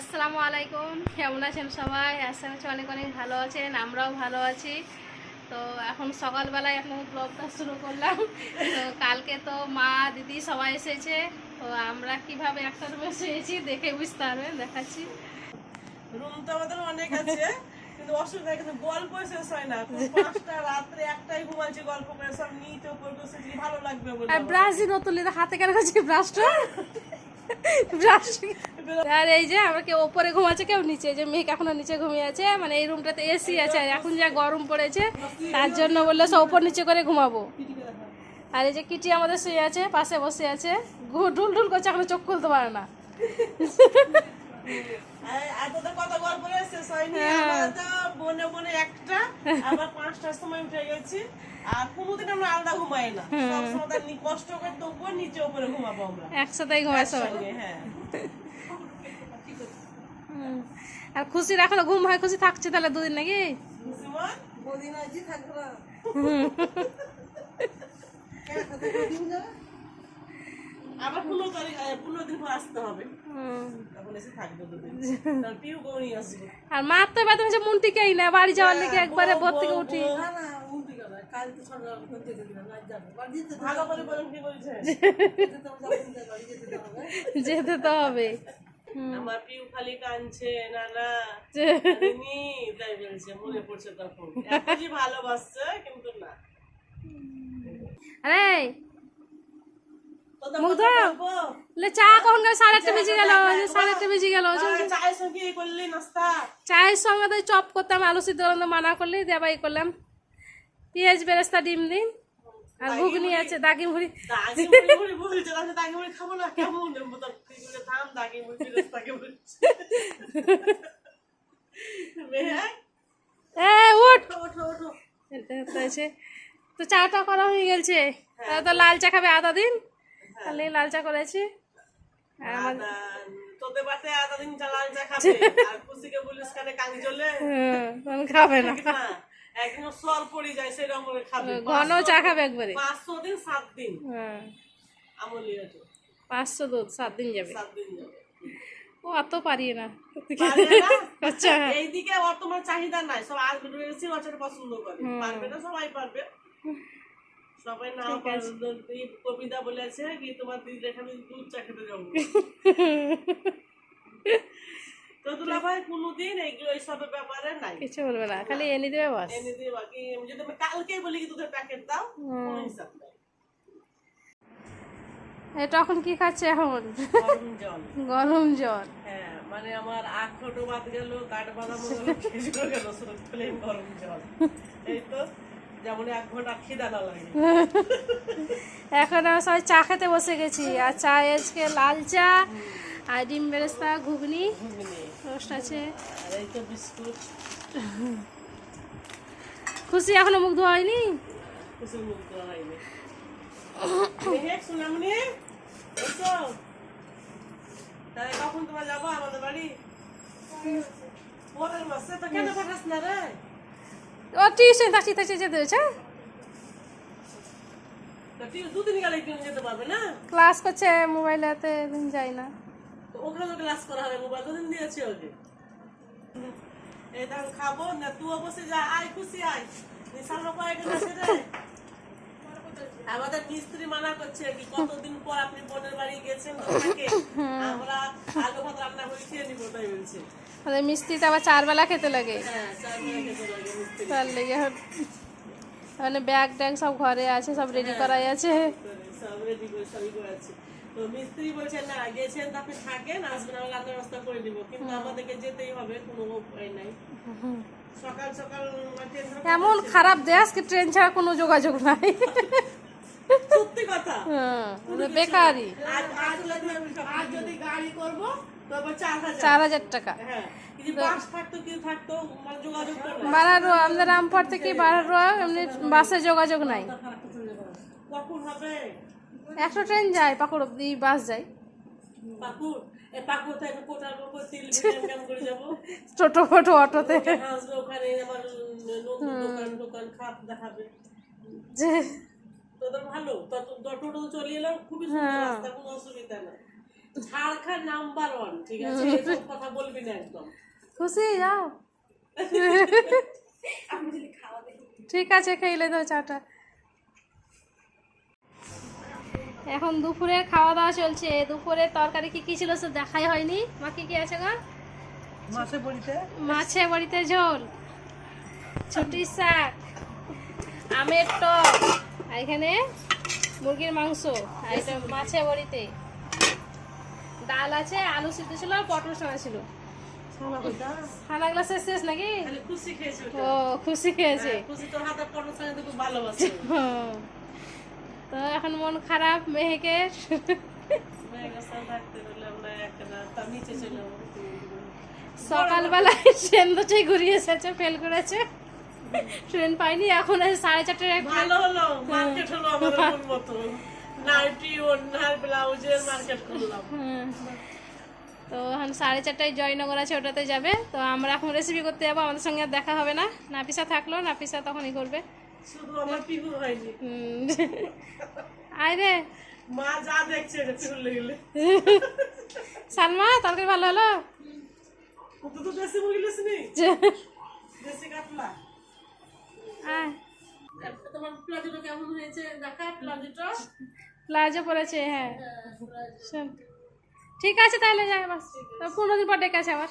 আসসালামু আলাইকুম। কেমন আছেন সবাই? আশা করছি অনেক অনেক ভালো আছেন আমরাও ভালো আছি। তো এখন সকালবেলায় এখন ব্লগটা শুরু করলাম। তো কালকে তো মা দিদি সবাই এসেছে। তো আমরা কীভাবে একটা রুমে শুয়েছি দেখে বুঝতে পারবেন দেখাচ্ছি। রুম তো আমাদের অনেক আছে কিন্তু অসুবিধা কিন্তু গল্প শেষ হয় না। পাঁচটা রাত্রে একটাই ঘুমাচ্ছি গল্প করে সব বসে ভালো লাগবে বলে। ব্রাশ নতুন হাতে কেন করছি ব্রাশটা ব্রাশ আর এই যে আমার কেউ ওপরে ঘুমাচ্ছে, কেউ নিচে। যে মেঘ এখনও নিচে ঘুমিয়ে আছে মানে এই রুমটাতে এসি আছে, আর এখন যা গরম পড়েছে, তার জন্য বলল, সব উপর নিচে করে ঘুমাবো। আর এই যে কিটি আমাদের শুয়ে আছে, পাশে বসে আছে। ঢুল ঢুল করছে, এখনও চোখ খুলতে পারে না। গল্প। আমরা তো বনে বনে একটা আবার পাঁচটার সময় উঠে গেছি আর কোনোদিন আমরা আলাদা ঘুমাই না। কষ্ট করে তবুও নিচে উপরে ঘুমাবো আমরা। একসাথেই ঘুমায় সবাই হ্যাঁ। হুম। আর খুশির এখনও ঘুম হয় খুশি থাকছে তাহলে দুদিন নাকি? সুমন বদিন থাকব না। আবার পনেরো তারিখ পনেরো দিন পর আসতে হবে। তখন এসে থাকবে দুদিন পিউ গৌরী আসবে। আর মার তো এবার তুমি যে মন টিকেই না বাড়ি যাওয়ার লেগে একবারে ভোর থেকে উঠি। ভালো করে বলুন কি বলছে? যেতে তো হবে আমার পিউ খালি কাঁদছে না না তাই বলছে মনে পড়ছে তখন। এত যে ভালোবাসছে কিন্তু না। আরে মুখ ধরো। লে চা কখন সাড়ে আটটা বেজে গেল? সাড়ে আটটা বেজে গেল চায়ের সঙ্গে তো চপ করতাম আলু সিদ্ধ মানা করলি দেবাই করলাম। পেঁয়াজ বেরেস্তা ডিম দিন। আর ঘুগনি আছে দাগি মুড়ি দেবো এটা তো চাটা করা হয়ে গেছে তাহলে তো লাল চা খাবে আধা দিন। তাহলে লাল চা করেছি দিন চালান খাবে না। সর পড়ে যায় সেরকম করে খাবে। ঘন চা খাবে একবারে। পাঁচশো দিন সাত দিন। হ্যাঁ। আমলি পাঁচশো দুধ সাত দিন যাবে। সাত দিন যাবে। ও অত পারিয়ে না? আচ্ছা। এইদিকে বর্তমান চাহিদা নাই সব বাচ্চারা পছন্দ করে। পারবে না সবাই পারবে। সবাই না কবিতা বলেছে কি তোমার এখানে দুধ চা খেতে যাব। তো ভাই কোনোদিন এইগুলো এইসবের ব্যাপারে নাই। কিছু বলবে না খালি এনে দেবে বাস। এনে দিয়ে বাকি যদি আমি কালকেই বলি কি দুধের প্যাকেট দাও কোনো হিসাব নাই। এটা এখন কি খাচ্ছে এখন? গরম জল। গরম জল। হ্যাঁ মানে আমার আখ ছোটো বাদ গেল কাঠ বাদাম গেল খেজুর গেল শুধু গরম জল। এই তো। যেমন এক ঘণ্টা খিদা এখন আমরা সবাই চা খেতে বসে গেছি। আর চা আজকে লাল চা আর ডিম বেরেস্তা ঘুগনি আছে। খুশি এখনও মুখ ধোয়া হয়নি? কখন তোমার যাব আমাদের বাড়ি? পরের মাসে তো কেন পাঠাস না রে? টিউশন থাকছি থাকছি যেতে হয়েছে না? ক্লাস করছে মোবাইলেতে দিন যাই না। ওখানে ক্লাস করা হবে মোবাইল তো দিন দিয়েছে ওকে। তখন খাব না তুই বসে যা আয় খুশি আয়। নিশান লোক আসে রে আমাদের মিস্ত্রি মানা করছে কি কতদিন পর আপনি বোনের বাড়ি গেছেন ওখানে আমরা আলু ভাত রান্না করে খেয়ে নিবো তাই বলছে। আমাদের মিষ্টিতে আবার চার বেলা খেতে লাগে হ্যাঁ তার লেগে মানে ব্যাগ ট্যাগ সব ঘরে আছে সব রেডি করাই আছে। করে, সব রেডি করে সবই করে আছে। তো মিস্ত্রি বলছে না গেছেন আপনি থাকেন আসবেন আমরা রান্নার ব্যবস্থা করে দিব। কিন্তু আমাদেরকে যেতেই হবে কোনো উপায় নাই। সকাল সকাল এমন খারাপ দেশ কি ট্রেন ছাড়া কোনো যোগাযোগ নাই। সত্যি কথা। হ্যাঁ মানে বেকারই আজ যদি- গাড়ি করব চার হাজার। টাকা। হ্যাঁ থাকতো মানে আমাদের রামপুর থেকে এমনি বাসে যোগাযোগ নাই। একশো ট্রেন যায় পাকুড় অব্দি বাস যায়। টোটো ফোটো অটোতে। ভালো তো চলে এলাম খুবই সুন্দর রাস্তা কোনো অসুবিধা নাই। ঝাড়খণ্ড নাম্বার ওয়ান ঠিক আছে? এসব কথা বলবি না একদম। খুশি? যাও। ঠিক আছে খেলে দাও চাটা। এখন দুপুরের খাওয়া দাওয়া চলছে। দুপুরে তরকারি কি কি ছিল সে দেখাই হয়নি? মা কি কি আছে গো? মাসে বলিতে মাছে বড়িতে ঝোল ছুটির শাক আমের টক আর এখানে মুরগির মাংস আর এটা মাছে বড়িতে। ডাল আছে আলু সিদ্ধ ছিল আর পটল ছানা ছিল। খানা গ্লাসের শেষ নাকি। ও খুশি খেয়েছে। সঙ্গে তো। তো এখন মন খারাপ যাব। সকালবেলায় ট্রেন দোটাই ঘুরিয়ে এসেছে ফেল করেছে। ট্রেন পাইনি এখন সাড়ে চারটে ভালো হলো মার্কেট হলো আমাদের মতো। নাইটি ওড়নার ব্লাউজের মার্কেট করলাম তো এখন সাড়ে চারটায় জয়নগর আছে ওটাতে যাবে। তো আমরা এখন রেসিপি করতে যাব আমাদের সঙ্গে আর দেখা হবে না। নাপিসা থাকল নাপিসা তখনই করবে। শুধু আমার পিহু হয়নি। আয় রে। মা যা দেখছে সালমা তরকারি ভালো হলো? তো তো দেশি মুরগি লেসনি দেশি কাতলা। আয়। তোমার প্লাজোটা কেমন হয়েছে? দেখা প্লাজোটা। প্লাজো পরেছে হ্যাঁ। শোন। ঠিক আছে তাহলে যাই বাস। পনেরো দিন পর ডেকে আছে আবার।